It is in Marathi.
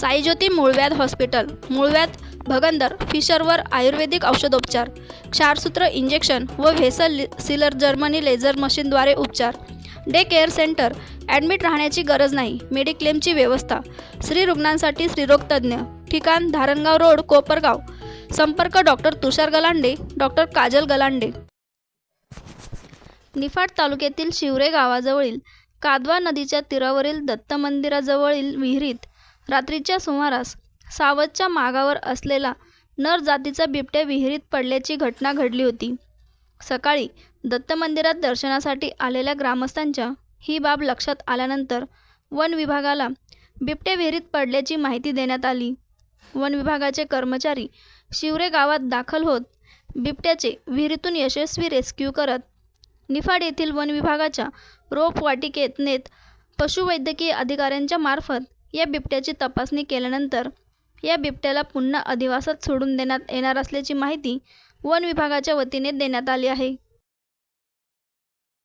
साईज्योती मूळव्याध हॉस्पिटल मूळव्याध भगंदर फिशरवर आयुर्वेदिक औषधोपचार क्षारसूत्र इंजेक्शन व व्हेसल सिलर जर्मनी लेझर मशीनद्वारे उपचार. डे केअर सेंटर ॲडमिट राहण्याची गरज नाही मेडिक्लेमची व्यवस्था. स्त्री रुग्णांसाठी स्त्रीरोगतज्ज्ञ ठिकाण धारणगाव रोड कोपरगाव. संपर्क डॉक्टर तुषार गलांडे डॉक्टर काजल गलांडे. निफाड तालुक्यातील शिवरे गावाजवळील कादवा नदीच्या तीरावरील दत्त मंदिराजवळील विहिरीत रात्रीच्या सुमारास सावधच्या मागावर असलेला नर जातीचा बिबट्या विहिरीत पडल्याची घटना घडली होती. सकाळी दत्त मंदिरात दर्शनासाठी आलेल्या ग्रामस्थांच्या ही बाब लक्षात आल्यानंतर वन विभागाला बिबट्या विहिरीत पडल्याची माहिती देण्यात आली. वन विभागाचे कर्मचारी शिवरे गावात दाखल होत बिबट्याचे विहिरीतून यशस्वी रेस्क्यू करत निफाड येथील वन विभागाच्या रोपवाटिकेत नेत पशुवैद्यकीय अधिकाऱ्यांच्या मार्फत या बिबट्याची तपासणी केल्यानंतर या बिबट्याला पुन्हा अधिवासात सोडून देण्यात येणार असल्याची माहिती वन विभागाच्या वतीने देण्यात आली आहे.